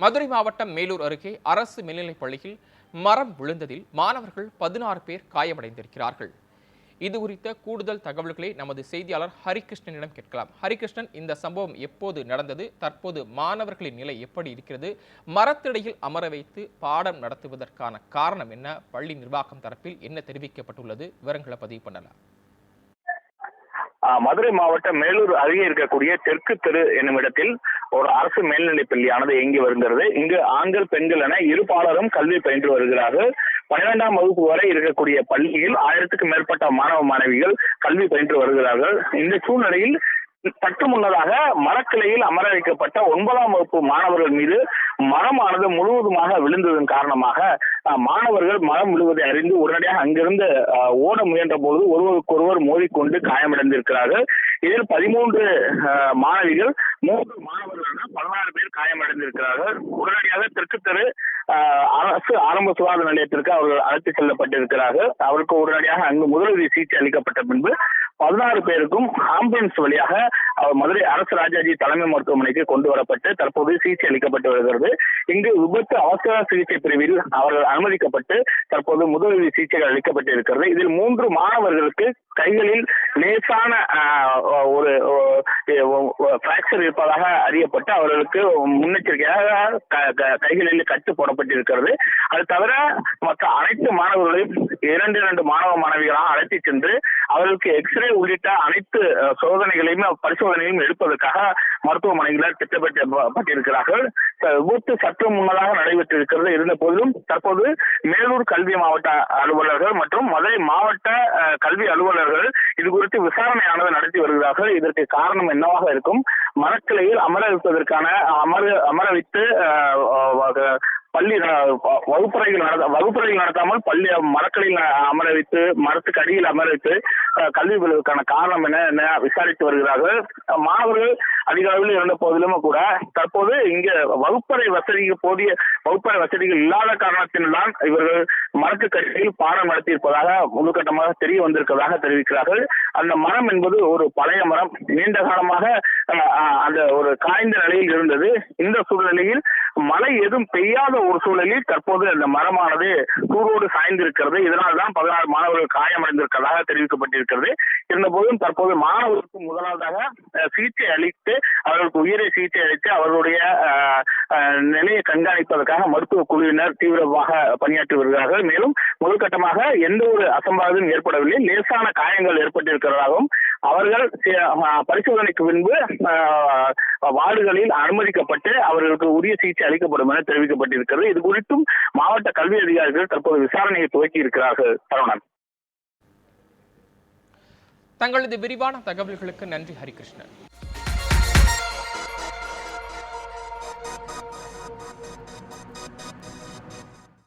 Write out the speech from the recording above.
மதுரை மாவட்டம் மேலூர் அருகே அரசு மேல்நிலைப் பள்ளியில் மரம் விழுந்ததில் மாணவர்கள் பதினாறு பேர் காயமடைந்திருக்கிறார்கள். இது குறித்த கூடுதல் தகவல்களை நமது செய்தியாளர் ஹரிகிருஷ்ணனிடம் கேட்கலாம். ஹரிகிருஷ்ணன் இந்த சம்பவம் எப்போது நடந்தது? தற்போது மாணவர்களின் நிலை எப்படி இருக்கிறது? மரத்திடையில் அமர வைத்து பாடம் நடத்துவதற்கான காரணம் என்ன? பள்ளி நிர்வாகம் தரப்பில் என்ன தெரிவிக்கப்பட்டுள்ளது? விவரங்களை பதிவு பண்ணலாம். ஆஹ் மதுரை மாவட்டம் மேலூர் அருகே இருக்கக்கூடிய தெற்கு தெரு என்னும் இடத்தில் ஒரு அரசு மேல்நிலைப் பள்ளியானது இயங்கி வருகிறது. இங்கு ஆண்கள் பெண்கள் என இரு பாலரும் கல்வி பயின்று வருகிறார்கள். பன்னிரெண்டாம் வகுப்பு வரை இருக்கக்கூடிய பள்ளியில் ஆயிரத்துக்கும் மேற்பட்ட மாணவ மாணவிகள் கல்வி பயின்று வருகிறார்கள். இந்த சூழ்நிலையில் சற்று முன்னதாக மரக்கிளையில் அமர வைக்கப்பட்ட ஒன்பதாம் வகுப்பு மாணவர்கள் மீது மரமானது முழுவதுமாக விழுந்ததன் காரணமாக மாணவர்கள் மரம் விழுவதை அறிந்து உடனடியாக அங்கிருந்து அஹ், ஓட முயன்ற பொழுது ஒருவருக்கொருவர் மோதிக்கொண்டு காயமடைந்திருக்கிறார்கள். இதில் பதிமூன்று மாணவிகள் மூன்று மாணவர்களான பதினாறு பேர் காயமடைந்திருக்கிறார்கள். உடனடியாக தெற்கு தெரு அஹ், அரசு ஆரம்ப சுகாதார நிலையத்திற்கு அவர்கள் அழைத்து செல்லப்பட்டிருக்கிறார்கள். அவருக்கு உடனடியாக அங்கு முதலுதவி சிகிச்சை அளிக்கப்பட்ட பின்பு பதினாறு பேருக்கும் ஆம்புலன்ஸ் வழியாக மதுரை அரசு ராஜாஜி தலைமை மருத்துவமனைக்கு கொண்டு வரப்பட்டு தற்போது சிகிச்சை அளிக்கப்பட்டு வருகிறது. இங்கு விபத்து அவசர சிகிச்சை பிரிவில் அவர்கள் அனுமதிக்கப்பட்டு தற்போது முதலுதவி சிகிச்சைகள் அளிக்கப்பட்டு இருக்கிறது. இதில் மூன்று மாணவர்களுக்கு கைகளில் லேசான ஒரு பிராக்சர் இருப்பதாக அறியப்பட்டு அவர்களுக்கு முன்னெச்சரிக்கையாக க- கைகளில் கட்டு போடப்பட்டிருக்கிறது அது தவிர மற்ற அனைத்து மாணவர்களையும் இரண்டு இரண்டு மாணவ மாணவிகளாக அழைத்து சென்று அவர்களுக்கு எக்ஸ்ரே உள்ளிட்ட அனைத்து சோதனைகளையுமே சோதனைகளையும் பரிசோதனையும் எடுப்பதற்காக மருத்துவமனைகளில் திட்டமிட்டப்பட்டிருக்கிறார்கள் விபத்து சற்று முன்னதாக நடைபெற்றிருக்கிறது. இருந்த போதிலும் தற்போது மேலூர் கல்வி மாவட்ட அலுவலர்கள் மற்றும் மதுரை மாவட்ட கல்வி அலுவலர்கள் இது குறித்து விசாரணையானது நடத்தி வருகிறார்கள். இதற்கு காரணம் என்னவாக இருக்கும்? மரக்கிளையில் அமர வைப்பதற்கான அமர அமர வைத்து பள்ளி வகுப்பறைகள் நடத்த வகுப்பறைகள் நடத்தாமல் பள்ளி மரக்கடையில் அமர வைத்து மரத்துக்கு அடியில் அமர வைத்து கல்வி பெறுவதற்கான காரணம் என்ன என விசாரித்து வருகிறார்கள். மாணவர்கள் அதிக அளவில் இருந்த போதிலும் கூட தற்போது இங்க வகுப்பறை வசதிக்கு போதிய வகுப்பறை வசதிகள் இல்லாத காரணத்தினால்தான் இவர்கள் மரத்து அடியில் பாடம் நடத்தியிருப்பதாக முழுக்கட்டமாக தெரிய வந்திருப்பதாக தெரிவிக்கிறார்கள். அந்த மரம் என்பது ஒரு பழைய மரம். நீண்ட காலமாக அந்த ஒரு காய்ந்த நிலையில் இருந்தது. இந்த சூழ்நிலையில் மழை எதுவும் பெய்யாத ஒரு சூழலில் தற்போது அந்த மரமானது தூரோடு சாய்ந்திருக்கிறது. இதனால் தான் பதினாறு மாணவர்கள் காயமடைந்திருக்கிறதாக தெரிவிக்கப்பட்டிருக்கிறது. இருந்தபோதும் தற்போது மாணவர்களுக்கு முதலாவதாக சிகிச்சை அளித்து அவர்களுக்கு உயிரை சிகிச்சை அளித்து அவர்களுடைய நிலையை கண்காணிப்பதற்காக மருத்துவ குழுவினர் தீவிரமாக பணியாற்றி வருகிறார்கள். மேலும் முதற்கட்டமாக எந்த ஒரு அசம்பாவிதம் ஏற்படவில்லை. லேசான காயங்கள் ஏற்பட்டிருக்கிறதாகவும் அவர்கள் பரிசோதனைக்கு பின்பு வார்டுகளில் அனுமதிக்கப்பட்டு அவர்களுக்கு உரிய சிகிச்சை அளிக்கப்படும் என தெரிவிக்கப்பட்டிருக்கிறது. இது குறித்தும் மாவட்ட கல்வி அதிகாரிகள் தற்போது விசாரணையை துவக்கி இருக்கிறார்கள். சரவணன். தங்களது விரிவான தகவல்களுக்கு நன்றி. ஹரிகிருஷ்ணன்.